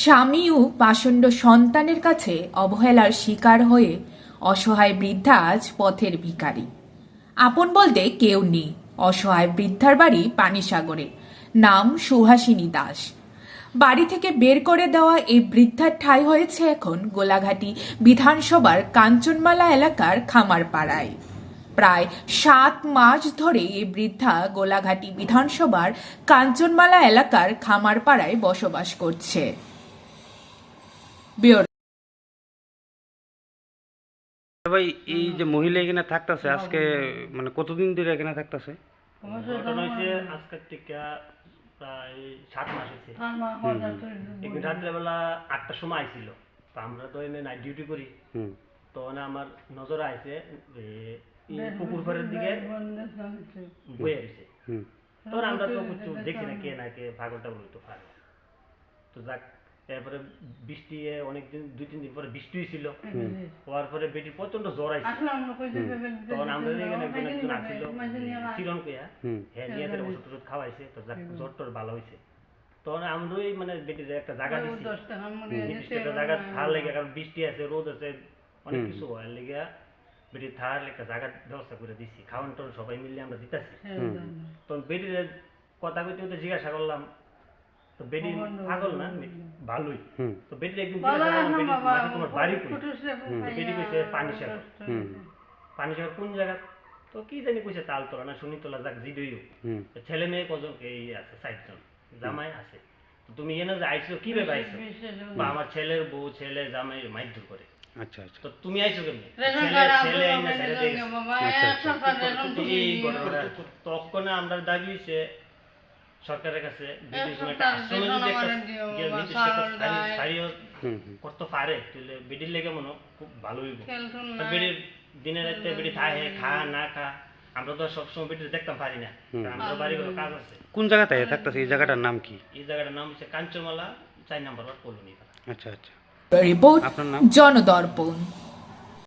স্বামী ও পাষণ্ড সন্তানের কাছে অবহেলার শিকার হয়ে অসহায় বৃদ্ধা আজ পথের ভিখারি। আপন বলতে কেউ নেই। অসহায় বৃদ্ধার বাড়ি পানিসাগরে। নাম সুহাসিনী দাস। বাড়ি থেকে বের করে দেওয়া এই বৃদ্ধার ঠাঁই হয়েছে এখন গোলাঘাটি বিধানসভার কাঞ্চনমালা এলাকার খামারপাড়ায়। প্রায় সাত মাস ধরে এই বৃদ্ধা গোলাঘাটি বিধানসভার কাঞ্চনমালা এলাকার খামারপাড়ায় বসবাস করছে। ব্যুরো ভাই এই যে মহিলা এখানে থাকতেছে আজকে মানে কতদিন ধরে এখানে থাকতেছে? হয়েছে থেকে প্রায় সাত মাস হয়েছে একদিন রাত্রেবেলা আটটার সময় আইছিল তো আমরা তো এনে নাইট ডিউটি করি তো মানে আমার নজরে আইছে পুকুর পাড়ের দিকে বয়ে হুম তখন আমরা তো কিছু দেখি না কে না কে ভাগল টাগল তো পারে তো যাক এরপরে বৃষ্টি অনেকদিন দুই তিন দিন পরে বৃষ্টি হয়েছিল হওয়ার পরে বেটির প্রচণ্ড জ্বর আইছে। তখন আমরা এখানে একজন একজন আসছিল চিরন কইয়া হুম। হ্যাঁ নিয়ে তারা ওষুধ টষুধ খাওয়াইছে তো জ্বর টর ভালো হয়েছে তখন আমরাই মানে বেটির একটা জায়গা দিচ্ছি নির্দিষ্ট একটা জায়গা থার লেগে কারণ বৃষ্টি আছে রোদ আছে অনেক কিছু হয় লেগে বেটি থার একটা জায়গা ব্যবস্থা করে দিচ্ছি খাওয়ান টাওয়ান সবাই মিলে আমরা দিতেছি। তখন বেটির কথা কইতে কইতে জিজ্ঞাসা করলাম তো বেটি পাগল না ভালোই। তো বেটির একদিন জিজ্ঞাসা করলাম বেটি মাসি তোমার বাড়ি কই? কইছে পানি সাগর পানি সাগর কোন জায়গা? তো কি জানি কইছে তালতলা না শনিতলা যাক জিডইউ ছেলে মেয়ে কজন? এই আছে ষাটজন জামাই আছে। তুমি এনে যে আইছো কি ভেবে আইছো? বা আমার ছেলের বউ ছেলে জামাই মাইদুর করে। আচ্ছা আচ্ছা। তো তুমি আইছো কেমনি? ছেলে ছেলে আইনা ছেলে দিয়ে গেছে। এই ঘটনা তখন আমরা দাবি হইছে সরকারের কাছে করতে পারে তাহলে বেডির লেগে মনে খুব ভালো হইব। বেডির দিনে রাতে বেডি থাহে খা না খা আমরা তো সবসময় বেডির দেখতাম পারি না। আমরা বাড়ি ঘরে কাজ আছে। কোন জায়গাতে থাকতেছে? এই জায়গাটার নাম কি? এই জায়গাটার নাম হচ্ছে কাঞ্চমালা চার নাম্বার ওয়ার্ড কলোনি আচ্ছা আচ্ছা। রিপোর্ট আপনার নাম? জনদর্পণ।